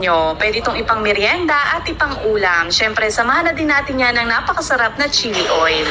nyo. Pwede itong ipang merienda at ipang ulam. Siyempre, samahan na din natin yan ng napakasarap na chili oil.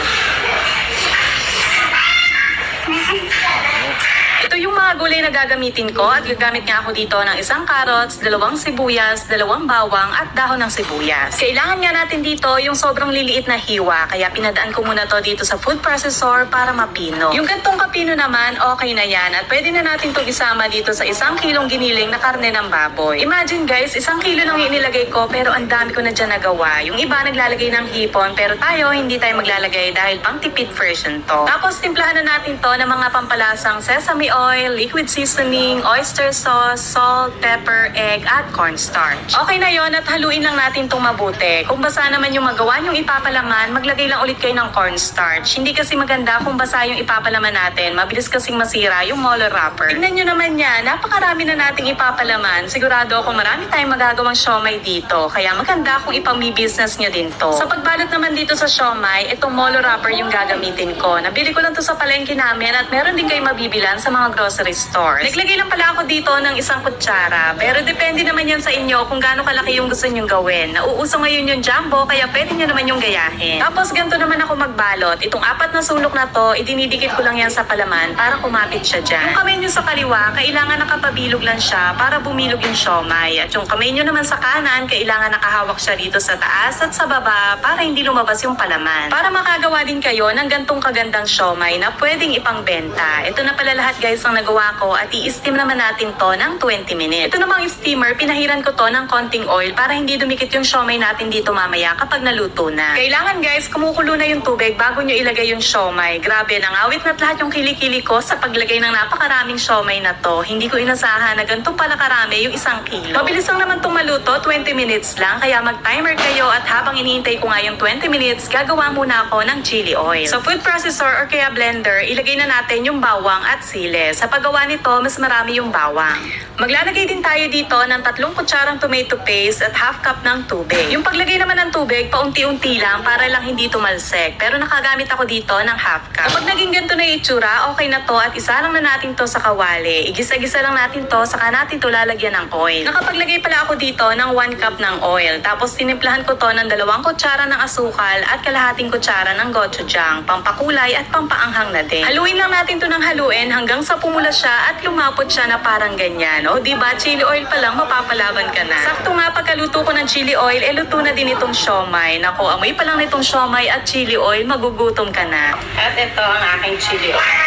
Gulay na gagamitin ko at gagamit nga ako dito ng isang carrots, dalawang sibuyas, dalawang bawang at dahon ng sibuyas. Kailangan nga natin dito yung sobrang liliit na hiwa kaya pinadaan ko muna to dito sa food processor para mapino. Yung gantong kapino naman, okay na yan at pwede na natin itong isama dito sa isang kilong giniling na karne ng baboy. Imagine guys, isang kilo lang inilagay ko pero ang dami ko na dyan nagawa. Yung iba naglalagay ng hipon pero tayo hindi tayo maglalagay dahil pang tipid version to. Tapos timplahan na natin to ng mga pampalasang sesame oil, liquid seasoning, oyster sauce, salt, pepper, egg, at cornstarch. Okay na yon at haluin lang natin itong mabuti. Kung basa naman yung magawa yung ipapalaman, maglagay lang ulit kayo ng cornstarch. Hindi kasi maganda kung basa yung ipapalaman natin. Mabilis kasing masira yung molo wrapper. Tingnan nyo naman yan, napakarami na nating ipapalaman. Sigurado ako marami tayong magagawang siomay dito. Kaya maganda kung ipang-business nyo din to. Sa pagbalot naman dito sa siomay, itong molo wrapper yung gagamitin ko. Nabili ko lang to sa palengke namin at meron din kayo mabibilan sa mga grocery stores. Naglagay lang pala ako dito ng isang kutsara. Pero depende naman yan sa inyo kung gaano kalaki yung gusto nyong gawin. Nauuso ngayon yung jumbo, kaya pwede nyo naman yung gayahin. Tapos ganito naman ako magbalot. Itong apat na sulok na to, idinidikit ko lang yan sa palaman para kumapit siya dyan. Yung kamay nyo sa kaliwa, kailangan nakapabilog lang siya para bumilog yung siomay. At yung kamay nyo naman sa kanan, kailangan nakahawak siya dito sa taas at sa baba para hindi lumabas yung palaman. Para makagawa din kayo ng gantong kagandang siomay na pwedeng ipangbenta. Ito na pala lahat guys ang nagawa ko at i-steam naman natin to ng 20 minutes. Ito namang steamer, pinahiran ko to ng konting oil para hindi dumikit yung siomay natin dito mamaya kapag naluto na. Kailangan guys, kumukulo na yung tubig bago nyo ilagay yung siomay. Grabe, nangawit na lahat yung kilikili ko sa paglagay ng napakaraming siomay na to. Hindi ko inasahan na ganito pala karami yung isang kilo. Mabilis lang naman itong maluto, 20 minutes lang. Kaya mag-timer kayo at habang iniintay ko nga yung 20 minutes, gagawa muna ako ng chili oil. Sa food processor or kaya blender, ilagay na natin yung bawang at sili. Sa paggawa nito, mas marami yung bawang. Maglalagay din tayo dito ng tatlong kutsarang tomato paste at half cup ng tubig. Yung paglagay naman ng tubig, paunti-unti lang para lang hindi tumalsik. Pero nakagamit ako dito ng half cup. Kapag naging ganito na itsura, okay na to at isa lang na natin to sa kawali. Igisa-gisa lang natin to, saka natin to lalagyan ng oil. Nakapaglagay pala ako dito ng 1 cup ng oil. Tapos tinimplahan ko to ng dalawang kutsara ng asukal at kalahating kutsara ng gochujang, pampakulay at pampaanghang na din. Haluin lang natin to ng haluin hanggang sa pumula siya at lumapot siya na parang ganyan. O, di ba? Chili oil pa lang, mapapalaban ka na. Sakto nga pagkaluto ko ng chili oil, eh luto na din itong siomay. Nako, amoy pa lang nitong siomay at chili oil, magugutom ka na. At ito ang aking chili oil.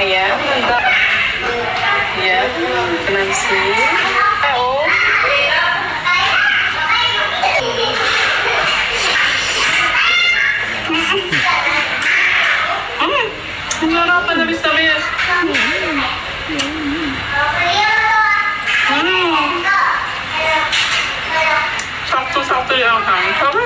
Ayan. Ayan, Nancy. Oo. Mm, Sakto-sakto yung ang Sabi?